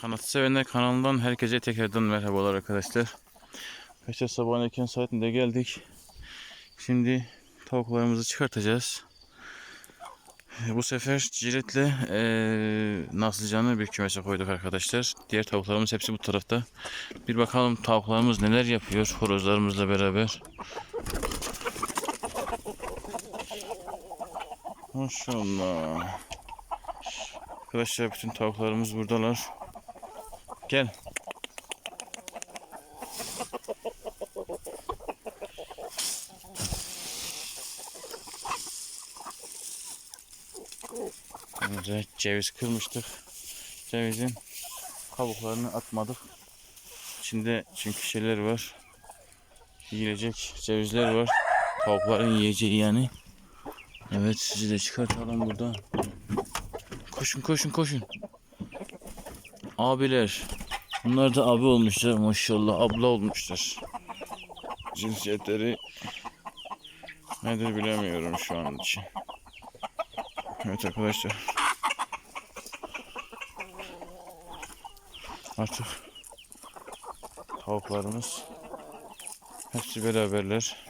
Kanat sevenler kanalından herkese tekrardan merhabalar arkadaşlar. Arkadaşlar sabahın erken saatinde geldik. Şimdi tavuklarımızı çıkartacağız. Bu sefer ciletle eee nasılcanı bir kümese koyduk arkadaşlar. Diğer tavuklarımız hepsi bu tarafta. Bir bakalım tavuklarımız neler yapıyor horozlarımızla beraber. Maşallah. Arkadaşlar bütün tavuklarımız buradalar. Gel. Önce ceviz kırmıştık. Cevizin kabuklarını atmadık. İçinde çünkü şeyler var. Yiyecek cevizler var. Tavukların yiyeceği yani. Evet sizi de çıkartalım burada. Koşun koşun koşun. Abiler. Bunlar da abi olmuşlar maşallah. Abla olmuşlar. Cinsiyetleri nedir bilemiyorum şu an için. Evet arkadaşlar. Artık tavuklarımız hepsi beraberler.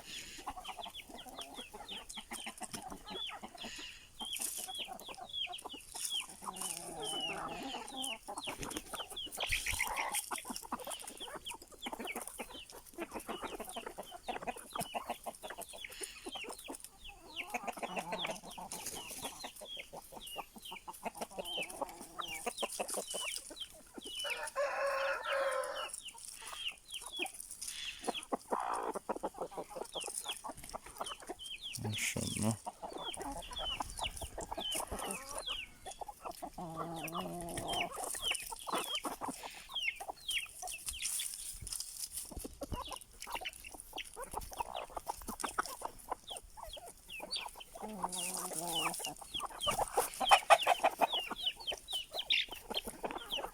Maşallah.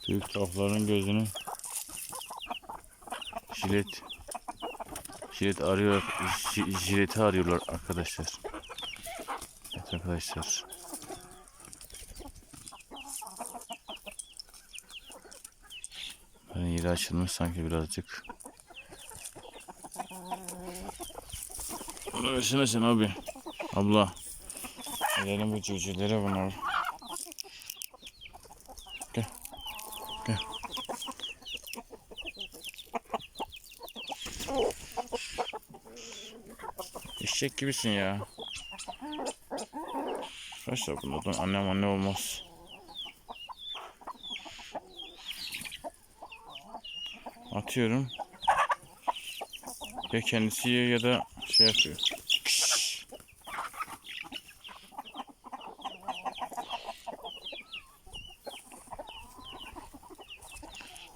Büyük tavukların gözünü jilet jilet arıyor ji- jileti arıyorlar arkadaşlar. Evet arkadaşlar. Böyle yeri açılmış sanki birazcık. Versene sen abi. Abla. Verelim bu civcivlere bunu. Eşek gibisin ya. Arkadaşlar bunlardan annem anne olmaz. Atıyorum. Ya kendisi yiyor ya da şey yapıyor.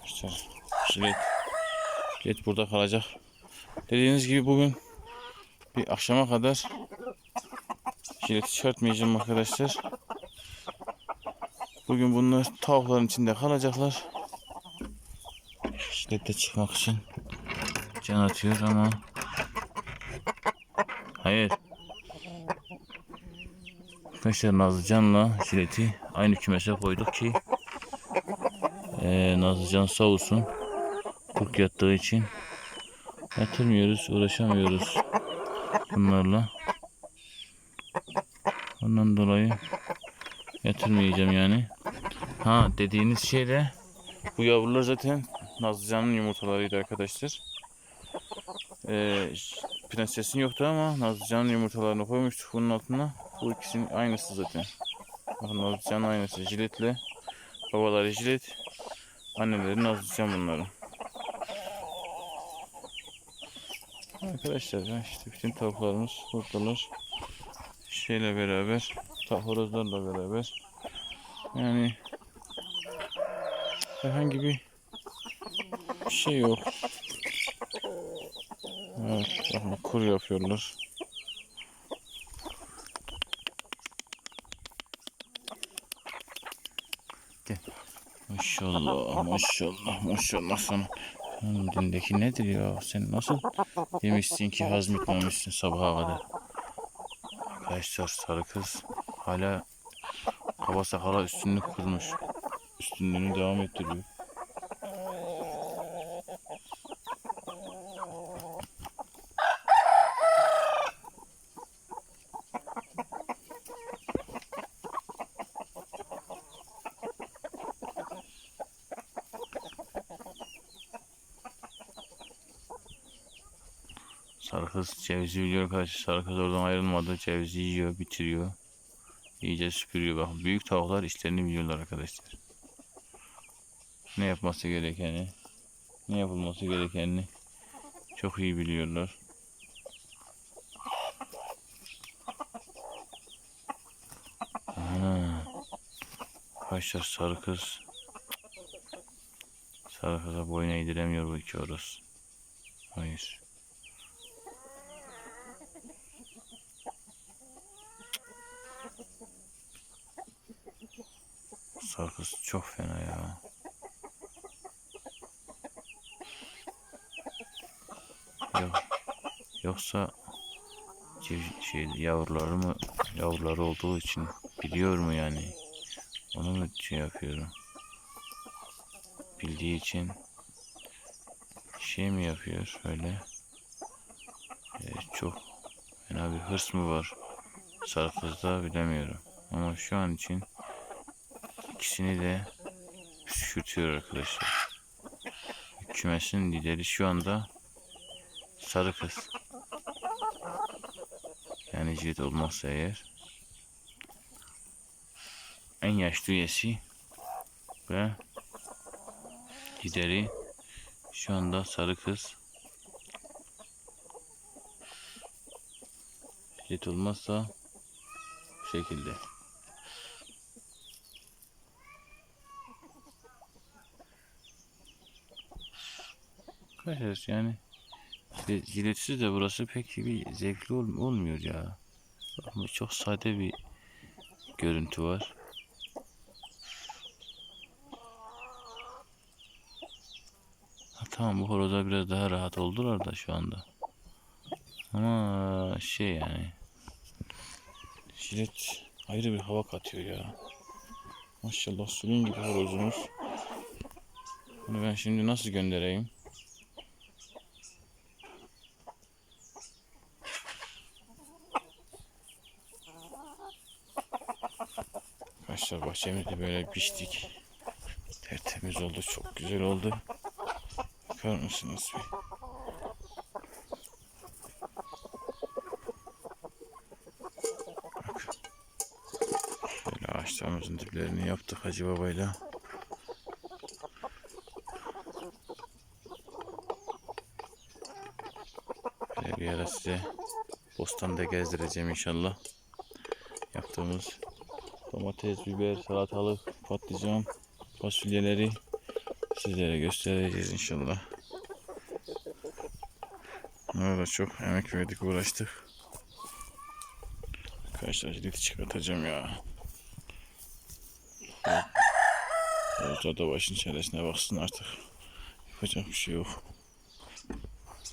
İşte jilet. Jilet burada kalacak. Dediğiniz gibi bugün bir akşama kadar jileti çıkartmayacağım arkadaşlar. Bugün bunlar tavukların içinde kalacaklar. Jilette çıkmak için can atıyor ama hayır. Arkadaşlar Nazlıcan'la jileti aynı kümese koyduk ki eee Nazlıcan sağ olsun. Kurt yattığı için yatırmıyoruz, uğraşamıyoruz bunlarla. Ondan dolayı yatırmayacağım yani. Ha dediğiniz şey de bu yavrular zaten Nazlıcan'ın yumurtalarıydı arkadaşlar. Ee, prensesin yoktu ama Nazlıcan'ın yumurtalarını koymuştuk bunun altına. Bu ikisinin aynısı zaten. Bakın Nazlıcan'ın aynısı. Jiletle babaları jilet. Anneleri Nazlıcan bunların. Arkadaşlar işte bütün tavuklarımız buradalar. Şeyle beraber, horozlarla beraber. Yani herhangi bir şey yok. Evet, bakın kur yapıyorlar. Gel. Maşallah, maşallah, maşallah sana. Hanım dindeki nedir ya? Sen nasıl yemişsin ki hazmetmemişsin sabaha kadar? Arkadaşlar sarı kız hala kaba sakala üstünlük kurmuş. Üstünlüğünü devam ettiriyor. Sarkız cevizi biliyor arkadaşlar. Sarkız oradan ayrılmadı. Cevizi yiyor, bitiriyor. İyice süpürüyor. Bakın büyük tavuklar işlerini biliyorlar arkadaşlar. Ne yapması gerekeni, ne yapılması gerekenini çok iyi biliyorlar. Ana. Arkadaşlar sarı kız. Sarı kıza boyun eğdiremiyor bu iki horoz. Hayır. Sarı kız çok fena ya. Yok. Yoksa şey yavruları mı yavruları olduğu için biliyor mu yani? Onu mu şey yapıyorum? Bildiği için şey mi yapıyor öyle? Ee, çok fena bir hırs mı var? Sarı kızda bilemiyorum. Ama şu an için ikisini de püskürtüyor arkadaşlar. Kümesin lideri şu anda sarı kız. Yani cilt olmazsa eğer en yaşlı üyesi ve lideri şu anda sarı kız. Cilt olmazsa bu şekilde. Arkadaşlar yani işte jiletsiz de burası pek bir zevkli ol- olmuyor ya. Ama çok sade bir görüntü var. Ha, tamam bu horozlar biraz daha rahat oldular da şu anda. Ama şey yani jilet ayrı bir hava katıyor ya. Maşallah sülün gibi horozumuz. Bunu ben şimdi nasıl göndereyim? Arkadaşlar bahçemizde böyle biçtik. Tertemiz oldu. Çok güzel oldu. Bakar mısınız bir? Bak. Şöyle ağaçlarımızın diplerini yaptık Hacı Baba'yla. Böyle bir ara size bostanda gezdireceğim inşallah. Yaptığımız domates, biber, salatalık, patlıcan, fasulyeleri sizlere göstereceğiz inşallah. Orada çok emek verdik, uğraştık. Arkadaşlar jileti çıkartacağım ya. Orada da başın çaresine baksın artık. Yapacak bir şey yok.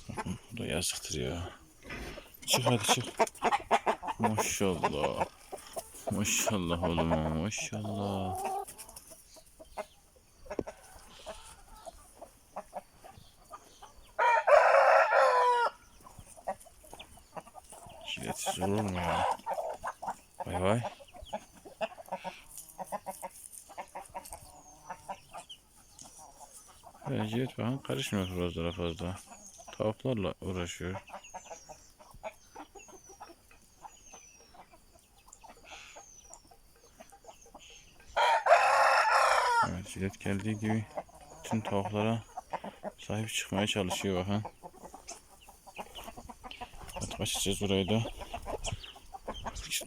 Bakın bu da yazıktır ya. Çık hadi çık. Maşallah. Maşallah oğlum maşallah. Jiletsiz olur mu ya? Vay vay. Jilet bakın karışmıyor horozlara fazla. Tavuklarla uğraşıyor. Jilet geldiği gibi tüm tavuklara sahip çıkmaya çalışıyor bakın. Hadi açacağız burayı da.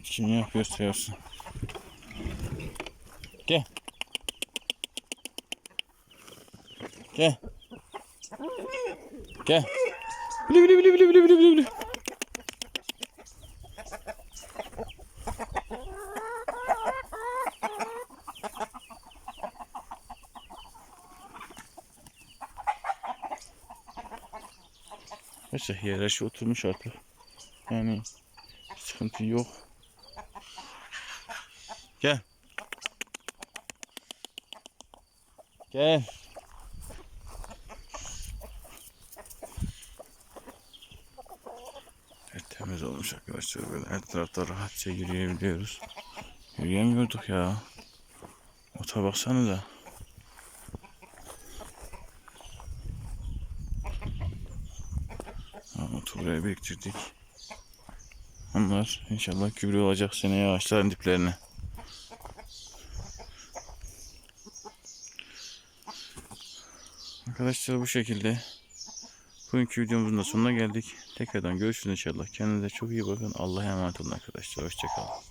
Kim ne yapıyorsa yapsın. Gel. Gel. Gel. Bili bili bili bili bili bili bili. Neyse hiyerarşi oturmuş artık. Yani sıkıntı yok. Gel. Gel. Evet, temiz olmuş arkadaşlar böyle her tarafta rahatça yürüyebiliyoruz. Yürüyemiyorduk ya. Ota baksanıza. Ha, buraya biriktirdik. Onlar inşallah gübre olacak seneye ağaçların diplerine. Arkadaşlar bu şekilde bugünkü videomuzun da sonuna geldik. Tekrardan görüşürüz inşallah. Kendinize çok iyi bakın. Allah'a emanet olun arkadaşlar. Hoşçakalın.